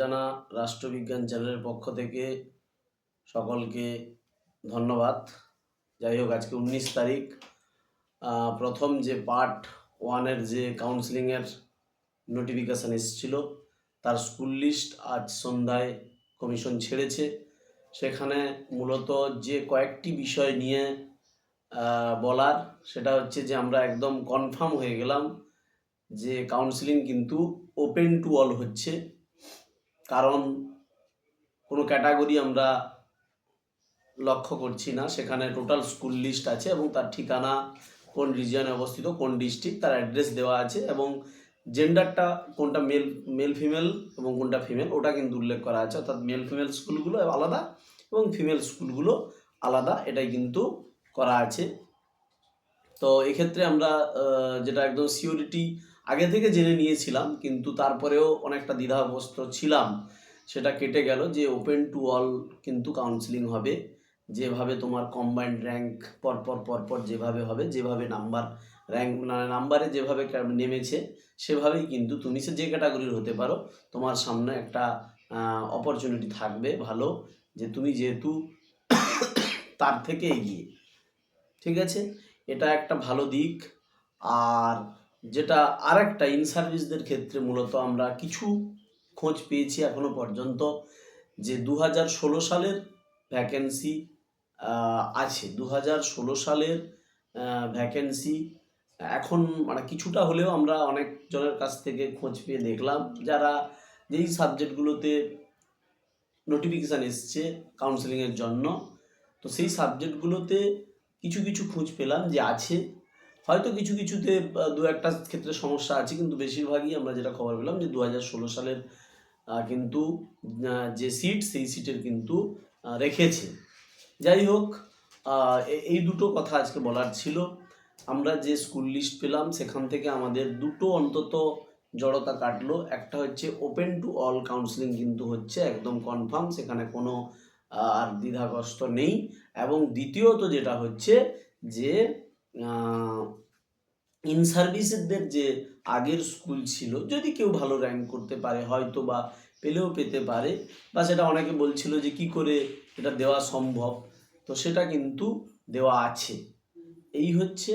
জানা রাষ্ট্রবিজ্ঞান চ্যানেলের পক্ষ থেকে সকলকে ধন্যবাদ। যাই হোক, আজকে উনিশ তারিখ। প্রথম যে পার্ট ওয়ানের যে কাউন্সিলিংয়ের নোটিফিকেশান এসেছিল, তার স্কুল লিস্ট আজ সন্ধ্যায় কমিশন ছেড়েছে। সেখানে মূলত যে কয়েকটি বিষয় নিয়ে বলার, সেটা হচ্ছে যে আমরা একদম কনফার্ম হয়ে গেলাম যে কাউন্সিলিং কিন্তু ওপেন টু অল হচ্ছে। কারণ কোনো ক্যাটাগরি আমরা লক্ষ্য করছি না। সেখানে টোটাল স্কুল লিস্ট আছে এবং তার ঠিকানা কোন রিজিয়নে অবস্থিত, কোন ডিস্ট্রিক্ট তার অ্যাড্রেস দেওয়া আছে এবং জেন্ডারটা কোনটা মেল মেল ফিমেল এবং কোনটা ফিমেল ওটা কিন্তু উল্লেখ করা আছে। অর্থাৎ মেল ফিমেল স্কুলগুলো আলাদা এবং ফিমেল স্কুলগুলো আলাদা, এটাই কিন্তু করা আছে। তো এক্ষেত্রে আমরা যেটা একদম সিওরিটি আগে থেকে জেনে নিয়েছিলাম, কিন্তু তারপরেও অনেকটা দ্বিধাগ্রস্ত ছিলাম। সেটা কেটে গেল যে ওপেন টু অল কিন্তু কাউন্সিলিং হবে। যেভাবে তোমার কম্বাইন্ড র্যাঙ্ক পরপর পরপর যেভাবে হবে, যেভাবে নাম্বার র্যাঙ্ক নাম্বারে যেভাবে নেমেছে, সেভাবেই কিন্তু তুমি সে যে ক্যাটাগরির হতে পারো, তোমার সামনে একটা অপরচুনিটি থাকবে ভালো, যে তুমি যেহেতু তার থেকে এগিয়ে। ঠিক আছে? এটা একটা ভালো দিক। আর যেটা আরেকটা ইন সার্ভিসদের ক্ষেত্রে মূলত আমরা কিছু খোঁজ পেয়েছি এখনও পর্যন্ত যে দু হাজার ষোলো সালের ভ্যাকেন্সি আছে। দু হাজার ষোলো সালের ভ্যাকেন্সি এখন মানে কিছুটা হলেও আমরা অনেক জনের কাছ থেকে খোঁজ পেয়ে দেখলাম। যারা যেই সাবজেক্টগুলোতে নোটিফিকেশান এসছে কাউন্সেলিংয়ের জন্য, তো সেই সাবজেক্টগুলোতে কিছু কিছু খোঁজ পেলাম যে আছে। হয়তো কিছু কিছুতে দু একটা ক্ষেত্রে সমস্যা আছে, কিন্তু বেশিরভাগই আমরা যেটা খবর পেলাম যে দু হাজার ষোলো সালের কিন্তু যে সিট সেই সিটের কিন্তু রেখেছে। যাই হোক এই দুটো কথা আজকে বলার ছিল। আমরা যে স্কুল লিস্ট পেলাম, সেখান থেকে আমাদের দুটো অন্তত জড়তা কাটলো। একটা হচ্ছে ওপেন টু অল কাউন্সিলিং কিন্তু হচ্ছে একদম কনফার্ম সেখানে কোনো আর দ্বিধাগ্রস্ত নেই। এবং দ্বিতীয়ত যেটা হচ্ছে যে ইন সার্ভিসেসদের যে আগের স্কুল ছিল, যদি কেউ ভালো র্যাঙ্ক করতে পারে, হয়তো বা পেলেও পেতে পারে, বা সেটা অনেকে বলছিল যে কি করে এটা দেওয়া সম্ভব, তো সেটা কিন্তু দেওয়া আছে। এই হচ্ছে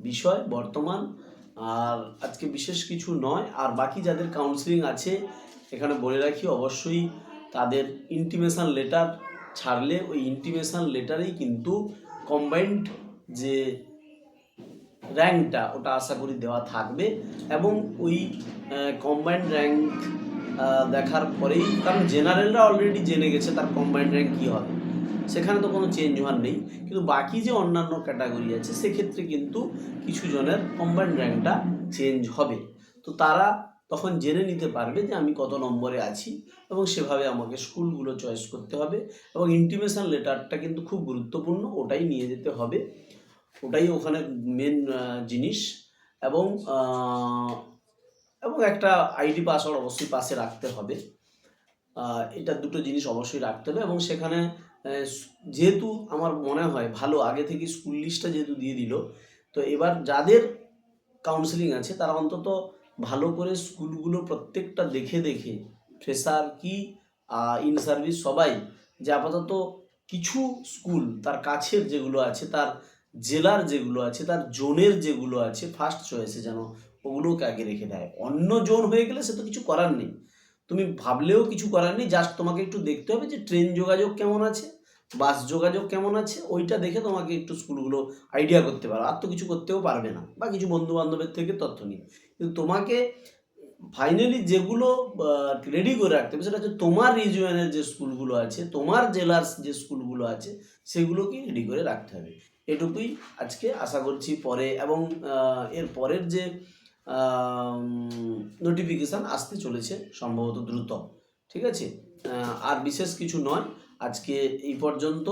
বিষয় বর্তমান, আর আজকে বিশেষ কিছু নয়, আর বাকি যাদের কাউন্সিলিং আছে, এখানে বলে রাখি অবশ্যই তাদের ইন্টিমেশন লেটার ছাড়লে ওই ইন্টিমেশন লেটারেই কিন্তু কম্বাইন্ড যে র্যাঙ্কটা ওটা আশা করি দেওয়া থাকবে এবং ওই কম্বাইন্ড র্যাঙ্ক দেখার পরেই, কারণ জেনারেলরা অলরেডি জেনে গেছে তার কম্বাইন্ড র্যাঙ্ক কী হবে। সেখানে তো কোনো চেঞ্জ হওয়ার নেই। কিন্তু বাকি যে অন্যান্য ক্যাটাগরি আছে, সেক্ষেত্রে কিন্তু কিছু জনের কম্বাইন্ড র্যাঙ্কটা চেঞ্জ হবে। তো তারা তখন জেনে নিতে পারবে যে আমি কত নম্বরে আছি এবং সেভাবে আমাকে স্কুলগুলো চয়েস করতে হবে এবং ইন্টিমেশন লেটারটা কিন্তু খুব গুরুত্বপূর্ণ, ওটাই নিয়ে যেতে হবে। ওটাই ওখানে মেন জিনিস। এবং এবং একটা আইডি পাসওয়ার্ড অবশ্যই পাশে রাখতে হবে। এটা দুটো জিনিস অবশ্যই রাখতে হবে। এবং সেখানে যেহেতু আমার মনে হয় ভালো, আগে থেকে স্কুল লিস্টটা যেহেতু দিয়ে দিল, তো এবার যাদের কাউন্সিলিং আছে, তারা অন্তত ভালো করে স্কুলগুলো প্রত্যেকটা দেখে দেখে ফ্রেশার কি ইন সার্ভিস সবাই, যে আপাতত কিছু স্কুল তার কাছের যেগুলো আছে, তার জেলার যেগুলো আছে, তার জোনের যেগুলো আছে ফার্স্ট চয়েসে যেন ওগুলোকে আগে রেখে দেয়। অন্য জোন হয়ে গেলে সে তো কিছু করার নেই। তুমি ভাবলেও কিছু করার নেই জাস্ট তোমাকে একটু দেখতে হবে যে ট্রেন যোগাযোগ কেমন আছে বাস যোগাযোগ কেমন আছে, ওইটা দেখে তোমাকে একটু স্কুলগুলো আইডিয়া করতে পারো। আর তো কিছু করতেও পারবে না, বা কিছু বন্ধু বান্ধবের থেকে তথ্য নিয়ে। কিন্তু তোমাকে ফাইনালি যেগুলো রেডি করে রাখতে হবে, সেটা হচ্ছে তোমার রিজিয়নের যে স্কুলগুলো আছে, তোমার জেলার যে স্কুলগুলো আছে, সেগুলোকে রেডি করে রাখতে হবে। এটুকুই আজকে আশা করছি পরে এবং এর পরের যে নোটিফিকেশান আসতে চলেছে সম্ভবত দ্রুত, ঠিক আছে? আর বিশেষ কিছু নয়, আজকে এই পর্যন্ত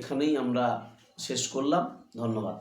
এখানেই আমরা শেষ করলাম, ধন্যবাদ।